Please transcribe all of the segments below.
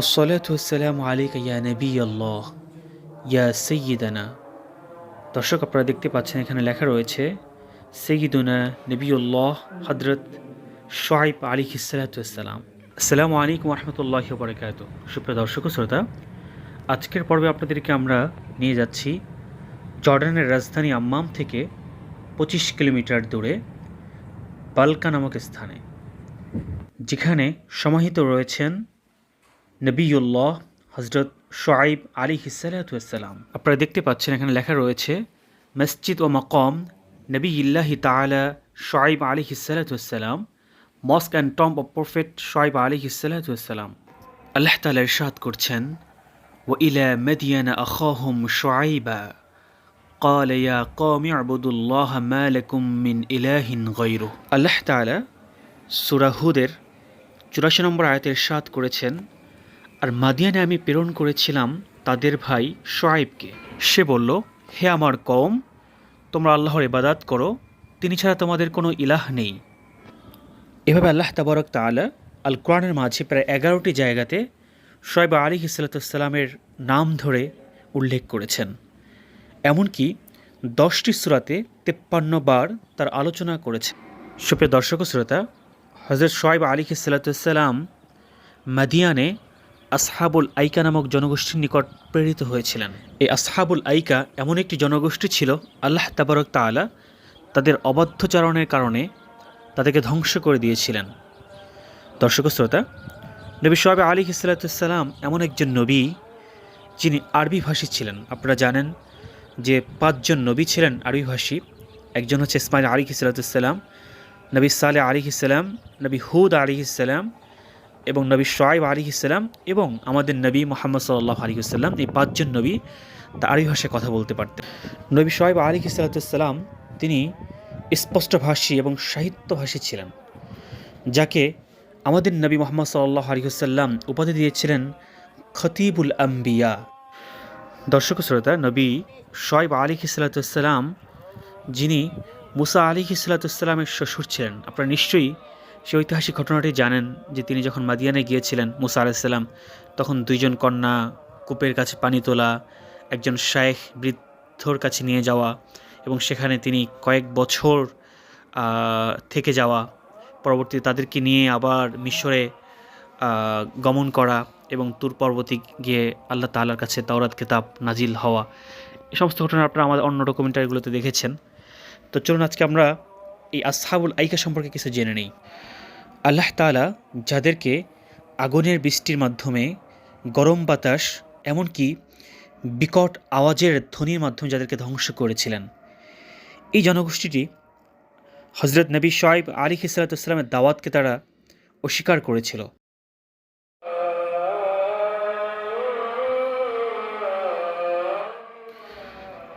আসসালাত আলিক ইয়া নবী আল্লাহ ইয়া সৈয়দানা দর্শক, আপনারা দেখতে পাচ্ছেন, এখানে লেখা রয়েছে সৈয়দুনা নবীউল্লাহ হজরত শোয়াইব আলী ইসালাতাম আসসালামু আলাইকুম রহমতুল্লাহ বরকাত সুপ্রিয় দর্শক শ্রোতা, আজকের পর্বে আপনাদেরকে আমরা নিয়ে যাচ্ছি জর্ডানের রাজধানী আম্মাম থেকে পঁচিশ কিলোমিটার দূরে বালকা নামক স্থানে, যেখানে সমাহিত রয়েছেন নবিউল্লাহ হজরত শোয়াইব আলী হিসালাতাম আপনারা দেখতে পাচ্ছেন এখানে লেখা রয়েছে মসজিদ ও মকম নবী ইল্লাহি তালা শোয়াইব আলী হিসালাতাম mosque and tomb of prophet Shoaib আলী হিসালাতাম আল্লাহ তালা ইরশাদ করছেন ও ইলা মদিয়ানা আখাহুম শোয়াইবা قال يا قوم اعبدوا الله ما لكم من إله غيره আল্লাহ তাআলা সূরা হুদের চুরাশি নম্বর আয়াতের সাত করেছেন আর মাদিয়ানে আমি প্রেরণ করেছিলাম তাদের ভাই শোয়াইবকে সে বলল, হে আমার কম তোমরা আল্লাহর ইবাদাত করো, তিনি ছাড়া তোমাদের কোনো ইলাহ নেই। এভাবে আল্লাহ তাবরক তাআলা আল কোরআনের মাঝে প্রায় এগারোটি জায়গাতে শোয়েব আলী হিসালাতামের নাম ধরে উল্লেখ করেছেন। এমনকি দশটি সুরাতে তেপ্পান্ন বার তার আলোচনা করেছে সুপ্রিয় দর্শক শ্রোতা হজরত শোয়েব আলী হিসালাতাম মাদিয়ানে আসহাবুল আইকা নামক জনগোষ্ঠীর নিকট প্রেরিত হয়েছিলেন। এই আসহাবুল আইকা এমন একটি জনগোষ্ঠী ছিল, আল্লাহ তাবারক তাআলা তাদের অবাধ্যচারণের কারণে তাদেরকে ধ্বংস করে দিয়েছিলেন। দর্শক শ্রোতা, নবী সোহাব আলী ইসলাতাম এমন একজন নবী যিনি আরবি ভাষী ছিলেন। আপনারা জানেন যে পাঁচজন নবী ছিলেন আরবি ভাষী। একজন হচ্ছে ইসমাইল আলী ইসলাতাম নবী সালে আলী ইসলাম নবী হুদ আলী ইসলাম এবং নবী শোয়েব আলী ইসলাম এবং আমাদের নবী মোহাম্মদ সাল্লাহ আলী ইসলাম এই পাঁচজন নবী তা আরবি ভাষায় কথা বলতে পারতেন। নবী শোয়েব আলী ইসলাতাম তিনি স্পষ্টভাষী এবং সাহিত্যভাষী ছিলেন, যাকে আমাদের নবী মোহাম্মদ সাল্লাহ আলী সাল্লাম উপাধি দিয়েছিলেন খতিবুল আম্বিয়া। দর্শক শ্রোতা, নবী শোয়েব আলী ইসলাতাম যিনি মুসা আলী ইসলাতামের শ্বশুর ছিলেন, আপনারা নিশ্চয়ই সেই ঐতিহাসিক ঘটনাটি জানেন যে তিনি যখন মাদিয়ানে গিয়েছিলেন মুসা আলাইসাল্লাম তখন দুইজন কন্যা কূপের কাছে পানি তোলা, একজন শায়েখ বৃদ্ধর কাছে নিয়ে যাওয়া এবং সেখানে তিনি কয়েক বছর থেকে যাওয়া। পরবর্তী তাদেরকে নিয়ে আবার মিশরে গমন করা এবং তুর পর্বতে গিয়ে আল্লাহ তাল্লার কাছে তাওরাত, কিতাব নাজিল হওয়া। এই সমস্ত ঘটনা আপনারা আমাদের অন্য ডকুমেন্টারিগুলোতে দেখেছেন। তো চলুন আজকে আমরা এই আসহাবুল আইকা সম্পর্কে কিছু জেনে নেই। আল্লাহ তালা যাদেরকে আগুনের বৃষ্টির মাধ্যমে গরম বাতাস, এমনকি বিকট আওয়াজের ধ্বনির মাধ্যমে যাদেরকে ধ্বংস করেছিলেন। এই জনগোষ্ঠীটি হজরত নবী শোয়েব আলী খিসালাতামের দাওয়াতকে তারা অস্বীকার করেছিল।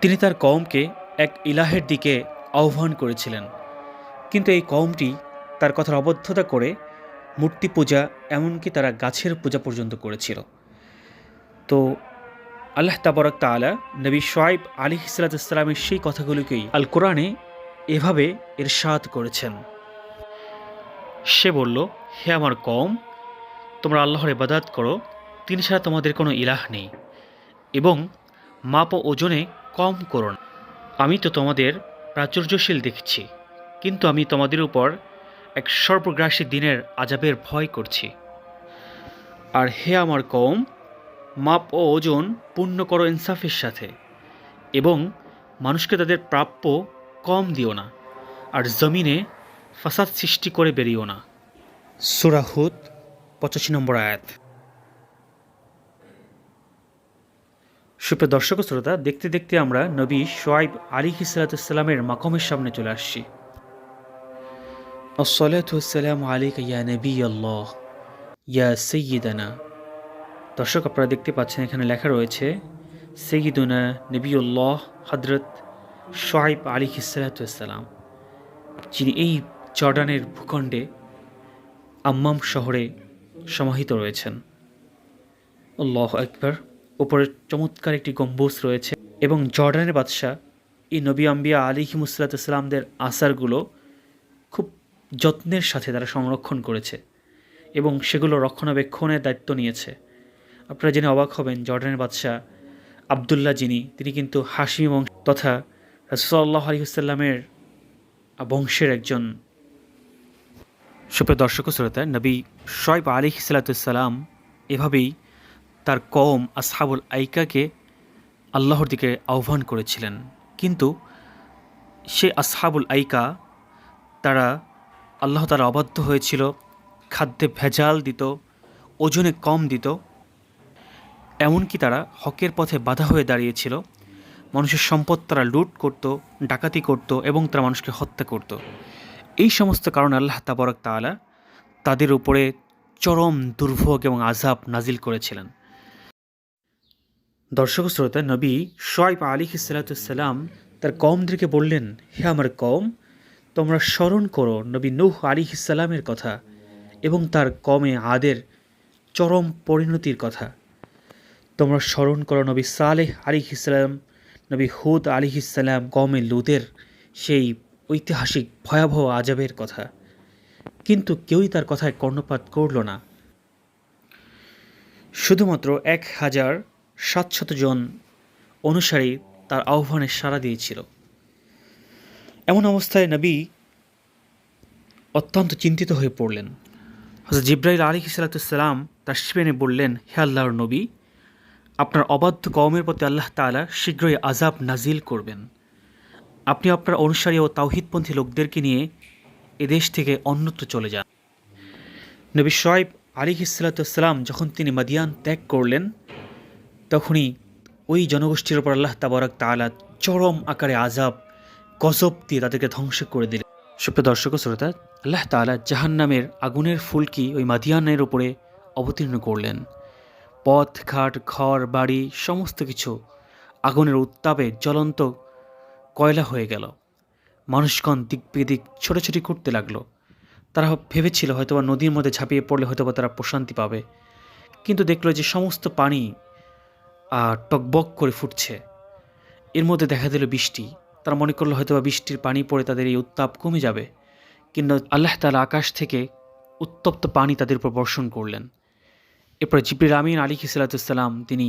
তিনি তার কওমকে এক ইলাহের দিকে আহ্বান করেছিলেন। কিন্তু এই কওমটি তার কথার অবদ্ধতা করে মূর্তি পূজা এমনকি তারা গাছের পূজা পর্যন্ত করেছিল। তো আল্লাহ তাবরক তালা নবী শোয়েব আলী হিসালাতামের সেই কথাগুলিকেই আল কোরআনে এভাবে এর ইরশাদ করেছেন। সে বলল, হে আমার কম তোমরা আল্লাহর ইবাদাত করো, তিনি ছাড়া তোমাদের কোনো ইলাহ নেই এবং মাপ ও ওজনে কম করো আমি তো তোমাদের প্রাচুর্যশীল দেখছি, কিন্তু আমি তোমাদের উপর এক সর্বগ্রাসী দিনের আজাবের ভয় করছি। আর হে আমার কম মাপ ও ওজন পূর্ণ করো ইনসাফের সাথে, এবং মানুষকে তাদের প্রাপ্য কম দিও না, আর জমিনে ফাসাদ সৃষ্টি করে বেরিও না। সুরাহুদ পঁচাশি নম্বর আয়াত। সুপ্রিয় দর্শক শ্রোতা, দেখতে দেখতে আমরা নবী সোয়াইব আলী হিসালাতামের মাকমের সামনে চলে আসছি। আসসালাতাম আলিক ইয়া নবী আল্লাহ ইয়া সৈয়দানা দর্শক, আপনারা দেখতে পাচ্ছেন এখানে লেখা রয়েছে সৈয়দুনা নবীউল্লাহ হজরত সোয়াইব আলী হিসালাতাম যিনি এই জর্ডানের ভূখণ্ডে আম্মাম শহরে সমাহিত রয়েছেন। আল্লাহ একবার উপরে চমৎকার একটি গম্বুজ রয়েছে এবং জর্ডানের বাদশাহ এই নবী আম্বিয়া আলী হিমুসাল্লাতামদের আসারগুলো যত্নের সাথে তারা সংরক্ষণ করেছে এবং সেগুলো রক্ষণাবেক্ষণের দায়িত্ব নিয়েছে। আপনারা জেনে অবাক হবেন, জর্ডানের বাদশাহ আবদুল্লাহ যিনি, তিনি কিন্তু হাসিমি বংশ তথা রসল্লাহ আলহিসাল্লামের বংশের একজন সুপ্রিয় দর্শক শ্রোতা, নবী শয়েব আলী সালাতাম এভাবেই তার কম আসহাবুল আইকাকে আল্লাহর দিকে আহ্বান করেছিলেন। কিন্তু সে আসহাবুল আইকা, তারা আল্লাহ তারা অবাধ্য হয়েছিল, খাদ্যে ভেজাল দিত, ওজনে কম দিত। এমনকি তারা হকের পথে বাধা হয়ে দাঁড়িয়েছিল, মানুষের সম্পদ তারা লুট করত, ডাকাতি করত এবং তারা মানুষকে হত্যা করত। এই সমস্ত কারণে আল্লাহ তাবরক তাআলা তাদের উপরে চরম দুর্ভোগ এবং আজাব নাজিল করেছিলেন। দর্শক শ্রোতা, নবী শোয়াইব আলী সাল্লাম তার কমদেরকে বললেন, হে আমার কম তোমরা স্মরণ করো নবী নূহ আলী ইসাল্লামের কথা এবং তার কমে আদের চরম পরিণতির কথা। তোমরা স্মরণ করো নবী সালেহ আলী ইসলাম নবী হুদ আলী ইসলাম কমে লুদের সেই ঐতিহাসিক ভয়াবহ আজাবের কথা। কিন্তু কেউই তার কথায় কর্ণপাত করল না। শুধুমাত্র এক হাজার সাতশত জন অনুসারী তার আহ্বানে সাড়া দিয়েছিল। এমন অবস্থায় নবী অত্যন্ত চিন্তিত হয়ে পড়লেন। হজরত জিব্রাইল আলী সালাতাম তার শিবেনে বললেন, হে আল্লাহর নবী, আপনার অবাধ্য কওমের প্রতি আল্লাহ তাআলা শীঘ্রই আজাব নাজিল করবেন। আপনি আপনার অনুসারী ও তাওহিদপন্থী লোকদেরকে নিয়ে এদেশ থেকে অন্যত্র চলে যান। নবী শোয়েব আলী সালাতাম যখন তিনি মাদিয়ান ত্যাগ করলেন, তখনই ওই জনগোষ্ঠীর ওপর আল্লাহ তাবারক তাআলা চরম আকারে আজাব গজব দিয়ে তাদেরকে ধ্বংস করে দিলেন। সুপ্রিয় দর্শক শ্রোতা, আল্লাহ তাআলা জাহান্নামের আগুনের ফুলকি ওই মাদিয়ানের উপরে অবতীর্ণ করলেন। পথ, ঘাট, ঘর, বাড়ি, সমস্ত কিছু আগুনের উত্তাপে জ্বলন্ত কয়লা হয়ে গেল। মানুষগণ দিক বেদিক ছোটাছুটি করতে লাগল। তারা ভেবেছিল হয়তোবা নদীর মধ্যে ঝাঁপিয়ে পড়লে হয়তোবা তারা প্রশান্তি পাবে। কিন্তু দেখল যে সমস্ত পানি টকবক করে ফুটছে। এর মধ্যে দেখা দিল বৃষ্টি। তারা মনে করল হয়তোবা বৃষ্টির পানি পড়ে তাদের এই উত্তাপ কমে যাবে। কিন্তু আল্লাহ তালা আকাশ থেকে উত্তপ্ত পানি তাদের উপর বর্ষণ করলেন। এরপরে জিবরিল আমিন আলী খিসালাতাম তিনি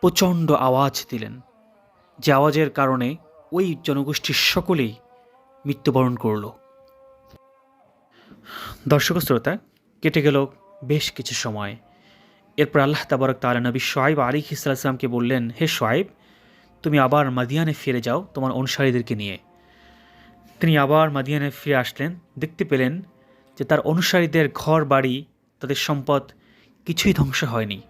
প্রচণ্ড আওয়াজ দিলেন, যে আওয়াজের কারণে ওই জনগোষ্ঠীর সকলেই মৃত্যুবরণ করল। দর্শক শ্রোতা, কেটে গেল বেশ কিছু সময়। এরপর আল্লাহ তাবারক তালা নবী সোয়াইব আলী খিসালামকে বললেন, হে সোয়াইব তুমি আবার মাদিয়ানে ফিরে যাও তোমার অনুসারীদেরকে নিয়ে। তিনি আবার মাদিয়ানে ফিরে আসলেন। দেখতে পেলেন যে তার অনুসারীদের ঘর বাড়ি, তাদের সম্পদ কিছুই ধ্বংস হয়নি।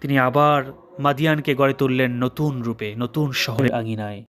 তিনি আবার মাদিয়ানকে গড়ে তুললেন নতুন রূপে, নতুন শহরে। আঙিনায়।